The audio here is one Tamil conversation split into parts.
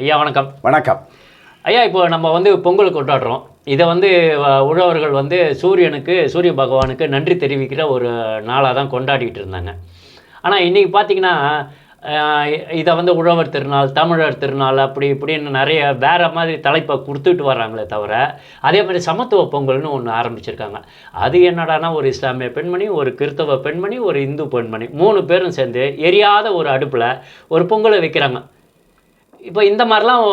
ஐயா வணக்கம். வணக்கம். ஐயா இப்போ நம்ம வந்து பொங்கல் கொண்டாடுறோம். இதை வந்து உழவர்கள் வந்து சூரியனுக்கு சூரிய பகவானுக்கு நன்றி தெரிவிக்கிற ஒரு நாளாக தான் கொண்டாடிட்டு இருந்தாங்க. ஆனால் இன்றைக்கி பார்த்தீங்கன்னா இதை வந்து உழவர் திருநாள் தமிழர் திருநாள் அப்படி இப்படின்னு நிறைய வேறு மாதிரி தலைப்பை கொடுத்துட்டு வர்றாங்களே தவிர அதே மாதிரி சமத்துவ பொங்கல்னு ஒன்று ஆரம்பிச்சிருக்காங்க. அது என்னடானா ஒரு இஸ்லாமிய பெண்மணி ஒரு கிறிஸ்தவ பெண்மணி ஒரு இந்து பெண்மணி மூணு பேரும் சேர்ந்து எரியாத ஒரு அடுப்பில் ஒரு பொங்கலை வைக்கிறாங்க. இப்போ இந்த மாதிரிலாம்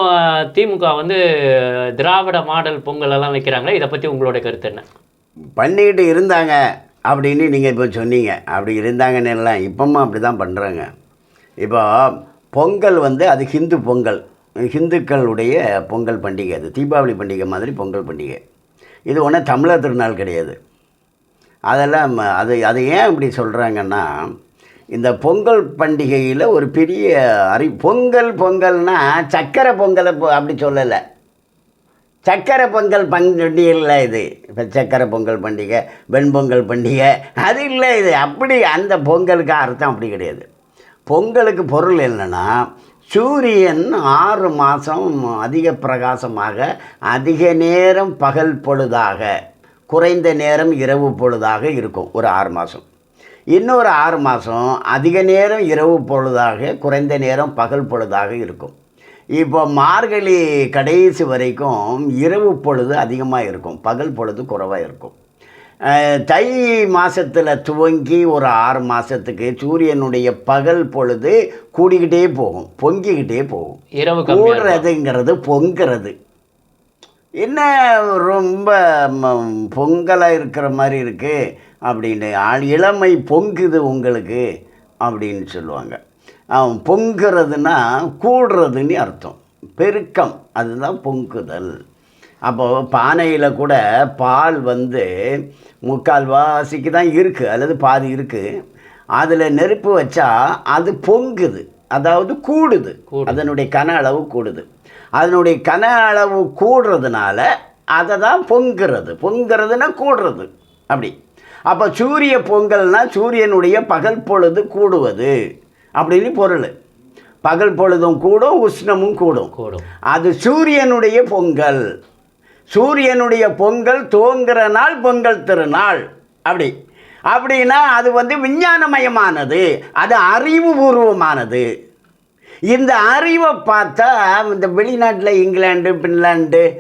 திமுக வந்து திராவிட மாடல் பொங்கல் எல்லாம் வைக்கிறாங்களே இதை பற்றி உங்களோட கருத்து என்ன? பண்ணிக்கிட்டு இருந்தாங்க அப்படின்னு நீங்கள் இப்போ சொன்னீங்க. அப்படி இருந்தாங்கன்னு எல்லாம் இப்போமா அப்படி தான் பண்ணுறாங்க இப்போ பொங்கல் வந்து அது ஹிந்து பொங்கல். ஹிந்துக்களுடைய பொங்கல் பண்டிகை அது. தீபாவளி பண்டிகை மாதிரி பொங்கல் பண்டிகை. இது ஒன்றும் தமிழர் திருநாள் கிடையாது. அதெல்லாம் அது அது ஏன் இப்படி சொல்கிறாங்கன்னா இந்த பொங்கல் பண்டிகையில் ஒரு பெரிய அறி பொங்கல் பொங்கல்னா சக்கரை பொங்கலை பொ- அப்படி சொல்லலை. சக்கரை பொங்கல் பண்டிகை இல்லை இது. இப்போ சக்கரை பொங்கல் பண்டிகை வெண்பொங்கல் பண்டிகை அது இல்லை இது. அப்படி அந்த பொங்கலுக்கு அர்த்தம் அப்படி கிடையாது. பொங்கலுக்கு பொருள் என்னென்னா சூரியன் ஆறு மாதம் அதிக பிரகாசமாக அதிக நேரம் பகல் பொழுதாக குறைந்த நேரம் இரவு பொழுதாக இருக்கும் ஒரு ஆறு மாதம் இன்னொரு ஆறு மாதம் அதிக நேரம் இரவு பொழுதாக குறைந்த நேரம் பகல் பொழுதாக இருக்கும். இப்போ மார்கழி கடைசி வரைக்கும் இரவு பொழுது அதிகமாக இருக்கும் பகல் பொழுது குறைவாக இருக்கும். தை மாதத்தில் துவங்கி ஒரு ஆறு மாதத்துக்கு சூரியனுடைய பகல் பொழுது கூடிக்கிட்டே போகும் பொங்கிக்கிட்டே போகும். இரவு கூடுறதுங்கிறது பொங்குறது. என்ன ரொம்ப பொங்கலாக இருக்கிற மாதிரி இருக்குது அப்படின்னு ஆள் இளமை பொங்குது உங்களுக்கு அப்படின்னு சொல்லுவாங்க. அவன் பொங்குறதுன்னா கூடுறதுன்னு அர்த்தம். பெருக்கம் அதுதான் பொங்குதல். அப்போது பானையில் கூட பால் வந்து முக்கால் வாசிக்கு தான் இருக்குது அல்லது பாதி இருக்குது அதில் நெருப்பு வச்சா அது பொங்குது அதாவது கூடுது. கூடுது. அதனுடைய கன அளவு கூடுது. அதனுடைய கன அளவு கூடுறதுனால அதை தான் பொங்குறது. பொங்குறதுன்னா கூடுறது. அப்படி. அப்போ சூரிய பொங்கல்னா சூரியனுடைய பகல் பொழுது கூடுவது. அப்படின்னு பொருள். பகல் பொழுதும் கூடும் உஷ்ணமும் கூடும். கூடும். அது சூரியனுடைய பொங்கல். சூரியனுடைய பொங்கல் தோங்குற நாள் பொங்கல் திருநாள். அப்படி. அப்படின்னா அது வந்து விஞ்ஞானமயமானது. அது அறிவுபூர்வமானது இந்த அறிவை பார்த்தா இந்த வெளிநாட்டில் இங்கிலாந்து பின்லாண்டு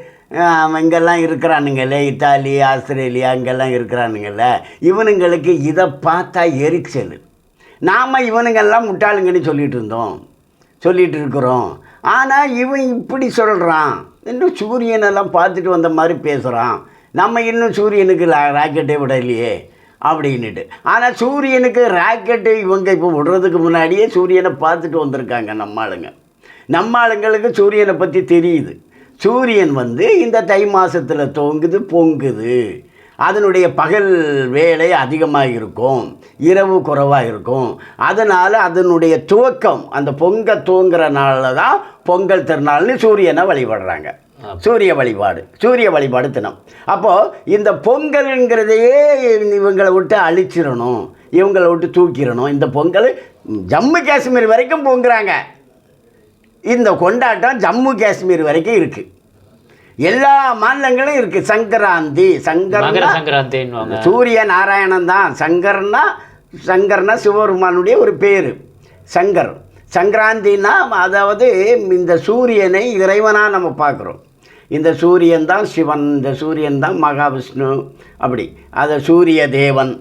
இங்கெல்லாம் இருக்கிறானுங்களே இத்தாலி ஆஸ்திரேலியா இங்கெல்லாம் இருக்கிறானுங்களே. இவனுங்களுக்கு இதை பார்த்தா எரிச்சல். நாம் இவனுங்கெல்லாம் முட்டாளுங்கன்னு சொல்லிட்டு இருந்தோம். சொல்லிகிட்டு இருக்கிறோம். ஆனால் இவன் இப்படி சொல்கிறான் இன்னும் சூரியனெல்லாம் பார்த்துட்டு வந்த மாதிரி பேசுகிறான் நம்ம இன்னும் சூரியனுக்கு ராக்கெட்டே விடலையே அப்படின்னுட்டு. ஆனால் சூரியனுக்கு ராக்கெட்டு இவங்க இப்போ விடுறதுக்கு முன்னாடியே சூரியனை பார்த்துட்டு வந்திருக்காங்க நம்ம ஆளுங்க. நம்ம ஆளுங்களுக்கு சூரியனை பற்றி தெரியுது. சூரியன் வந்து இந்த தை மாசத்துல தோங்குது பொங்குது. அதனுடைய பகல் வேலை அதிகமாக இருக்கும் இரவு குறைவாக இருக்கும். அதனால் அதனுடைய துவக்கம் அந்த பொங்க தூங்குற நாளில் தான் பொங்கல் திருநாள்னு சூரியனை வழிபடுறாங்க. சூரிய வழிபாடு சூரிய வழிபாடு தினம். அப்போது இந்த பொங்கல்ங்கிறதையே இவங்களை விட்டு அழிச்சிடணும் இவங்களை விட்டு தூக்கிடணும். இந்த பொங்கல் ஜம்மு காஷ்மீர் வரைக்கும் பொங்குறாங்க. இந்த கொண்டாட்டம் ஜம்மு காஷ்மீர் வரைக்கும் இருக்குது எல்லா மாநிலங்களும் இருக்குது சங்கராந்தி சங்கரா சூரிய நாராயணன் தான். சங்கர்னா சங்கர்னா சிவபெருமானுடைய ஒரு பேர். சங்கர். சங்கராந்தின்னா அதாவது இந்த சூரியனை இறைவனாக நம்ம பார்க்குறோம். இந்த சூரியன் தான் சிவன் இந்த சூரியன் தான் மகாவிஷ்ணு அப்படி. அதை சூரிய தேவன்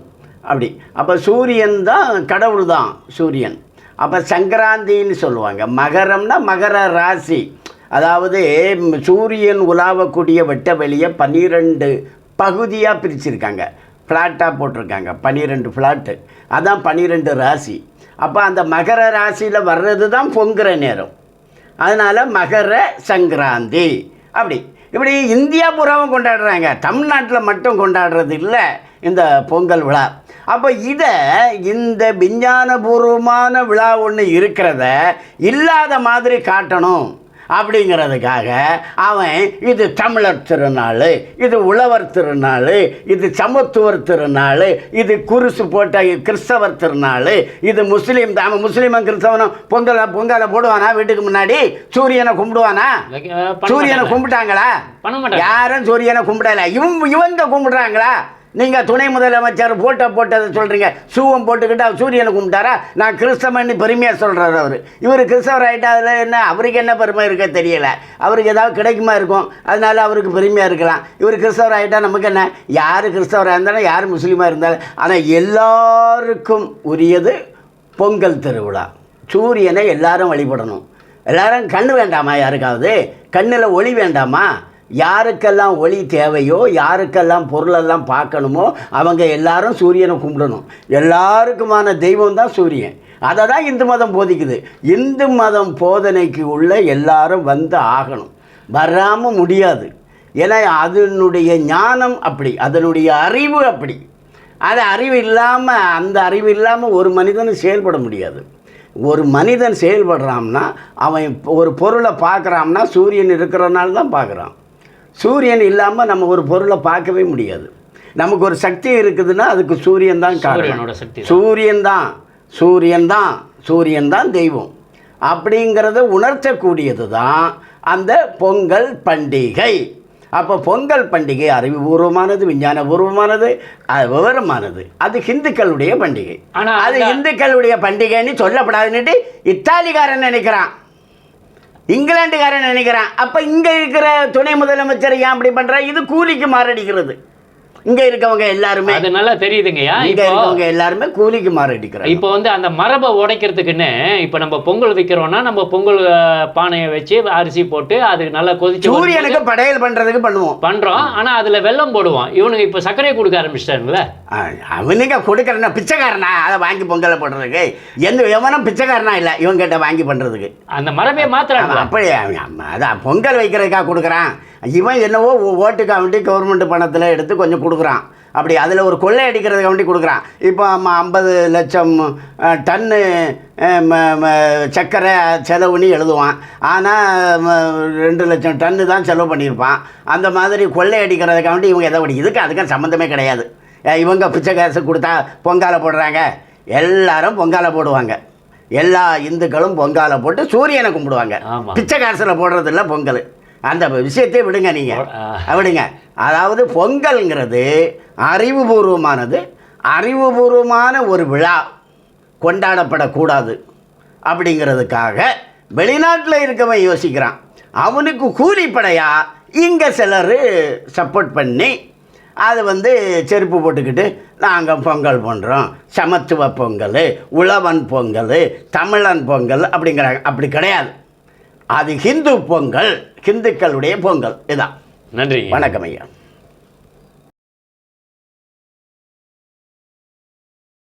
அப்படி. அப்போ சூரியன் தான் கடவுள் தான் சூரியன். அப்போ சங்கராந்தின்னு சொல்லுவாங்க. மகரம்னா மகர ராசி. அதாவது சூரியன் உலாவக்கூடிய வெட்ட வெளியை பன்னிரெண்டு பகுதியாக பிரிச்சிருக்காங்க. ஃப்ளாட்டாக போட்டிருக்காங்க. பன்னிரெண்டு ஃப்ளாட்டு அதான் பன்னிரெண்டு ராசி. அப்போ அந்த மகர ராசியில் வர்றது தான் பொங்குற நேரம். அதனால் மகர சங்கராந்தி. அப்படி. இப்படி இந்தியா பூராவும் கொண்டாடுறாங்க. தமிழ்நாட்டில் மட்டும் கொண்டாடுறது இல்லை இந்த பொங்கல் விழா. அப்போ இதை இந்த விஞ்ஞானபூர்வமான விழா ஒன்று இருக்கிறத இல்லாத மாதிரி காட்டணும். அப்படிங்கிறதுக்காக அவன் இது தமிழர் திருநாள் இது உழவர் திருநாள் இது சமத்துவர் திருநாள் இது குருசு போட்ட கிறிஸ்தவர் திருநாள் இது முஸ்லீம் தான் முஸ்லீமும் கிறிஸ்தவனும் பொங்கலை பொங்கலை போடுவானா வீட்டுக்கு முன்னாடி? சூரியனை கும்பிடுவானா? சூரியனை. கும்பிட்டாங்களா? யாரும் சூரியனை கும்பிடல. இவங்க இவங்க கும்பிடுறாங்களா? நீங்கள் துணை முதலமைச்சர் போட்டோ போட்டதை சொல்கிறீங்க சூவம் போட்டுக்கிட்டு அவர் சூரியனை கும்பிட்டாரா? நான் கிறிஸ்தவன்னு பெருமையாக சொல்கிறார் அவர். இவர் கிறிஸ்தவர் ஆகிட்டா அதில் என்ன அவருக்கு என்ன பெருமை இருக்க தெரியல. அவருக்கு ஏதாவது கிடைக்குமா இருக்கும்? அதனால அவருக்கு பெருமையாக இருக்கலாம். இவர் கிறிஸ்தவர் ஆகிட்டா நமக்கு என்ன? யார் கிறிஸ்தவராக இருந்தாலும் யார் முஸ்லீமாக இருந்தாலும் ஆனால் எல்லாருக்கும் உரியது பொங்கல் திருவிழா. சூரியனை எல்லாரும் வழிபடணும். எல்லாரும் கண்ணு வேண்டாமா யாருக்காவது? கண்ணில் ஒளி வேண்டாமா? யாருக்கெல்லாம் ஒளி தேவையோ யாருக்கெல்லாம் பொருளெல்லாம் பார்க்கணுமோ அவங்க எல்லாரும் சூரியனை கும்பிடணும். எல்லாருக்குமான தெய்வம் தான் சூரியன். அதை தான் இந்து மதம் போதிக்குது. இந்து மதம் போதனைக்கு உள்ள எல்லாரும் வந்து ஆகணும். வராமல் முடியாது. ஏன்னா அதனுடைய ஞானம் அப்படி அதனுடைய அறிவு அப்படி. அது அறிவு இல்லாமல் அந்த அறிவு இல்லாமல் ஒரு மனிதனும் செயல்பட முடியாது. ஒரு மனிதன் செயல்படுறான்னா அவன் ஒரு பொருளை பார்க்குறான்னா சூரியன் இருக்கிறனால தான் பார்க்குறான். சூரியன் இல்லாமல் நம்ம ஒரு பொருளை பார்க்கவே முடியாது. நமக்கு ஒரு சக்தி இருக்குதுன்னா அதுக்கு சூரியன் தான் காரணம். சக்தி. சூரியன் தான். சூரியன் தான். சூரியன் தான் தெய்வம். அப்படிங்கிறத உணர்த்தக்கூடியது தான் அந்த பொங்கல் பண்டிகை. அப்போ பொங்கல் பண்டிகை அறிவுபூர்வமானது விஞ்ஞானபூர்வமானது அது விவரமானது. அது ஹிந்துக்களுடைய பண்டிகை. ஆனா அது இந்துக்களுடைய பண்டிகைன்னு சொல்லப்படாதுன்னுட்டு இத்தாலிக்காரன் நினைக்கிறான். இங்கிலாந்துக்காரன் நினைக்கிறான். அப்போ இங்கே இருக்கிற துணை முதலமைச்சர் ஏன் அப்படி பண்ணுறா இது கூலிக்கு மாரடிக்கிறது. இங்கே இருக்கவங்க எல்லாருமே அது நல்லா தெரியுதுங்கய்யா. இங்கே இருக்கவங்க எல்லாருமே கூலிக்கு மாரடிக்கிறாங்க இப்போ வந்து அந்த மரபை உடைக்கிறதுக்குன்னு இப்போ நம்ம பொங்கல் வைக்கிறோம்னா நம்ம பொங்கல் பானையை வச்சு அரிசி போட்டு அது நல்லா கொதிச்சு சூரியனுக்கு படையல் பண்றதுக்கு பண்ணுவோம். பண்றோம். ஆனா அதுல வெல்லம் போடுவோம். இவனுங்க இப்போ சர்க்கரையை கொடுக்க ஆரம்பிச்சிட்டாங்கல்ல ஆ, அவனுங்க கொடுக்கறனா பிச்சைக்காரனா? அதை வாங்கி பொங்கலை போடுறதுக்கு. எந்த எவனும் பிச்சைக்காரனா இல்லை இவன் கிட்ட வாங்கி பண்றதுக்கு. அந்த மரபே மாத்துறாங்க அவன் அப்படி அவன் அம்மா, அதான் பொங்கல் வைக்கிறதுக்காக கொடுக்குறான். இவன் என்னவோ ஓட்டுக்கு வேண்டி கவர்மெண்ட் பணத்தில் எடுத்து கொஞ்சம் கொடுக்குறான். அப்படி அதில் ஒரு கொள்ளை அடிக்கிறதுக்கு வேண்டி கொடுக்குறான். இப்போ ஐம்பது லட்சம் டன்னு சர்க்கரை செலவுன்னு எழுதுவான். ஆனால் ரெண்டு லட்சம் டன்னு தான் செலவு பண்ணியிருப்பான். அந்த மாதிரி கொள்ளை அடிக்கிறதுக்காக வேண்டி இவங்க எதை படி இதுக்கு அதுக்கும் சம்மந்தமே கிடையாது. இவங்க பிச்சை காசு கொடுத்தா பொங்கால போடுறாங்க. எல்லாரும் பொங்கால போடுவாங்க. எல்லா இந்துக்களும் பொங்கால போட்டு சூரியனை கும்பிடுவாங்க. பிச்சை காசில் போடுறது இல்லை பொங்கல். அந்த விஷயத்தை விடுங்க நீங்கள். விடுங்க. அதாவது பொங்கல்ங்கிறது அறிவுபூர்வமானது. அறிவுபூர்வமான ஒரு விழா கொண்டாடப்படக்கூடாது அப்படிங்கிறதுக்காக வெளிநாட்டில் இருக்கவன் யோசிக்கிறான். அவனுக்கு கூலிப்படையா? இங்கே சிலர் சப்போர்ட் பண்ணி அது வந்து செருப்பு போட்டுக்கிட்டு நாங்கள் பொங்கல் பண்ணுறோம் சமத்துவ பொங்கல் உழவன் பொங்கல் தமிழன் பொங்கல் அப்படிங்கிறாங்க. அப்படி கிடையாது. அது ஹிந்து பொங்கல். ஹிந்துக்களுடைய பொங்கல். இதான். நன்றிங்க. வணக்கம் ஐயா.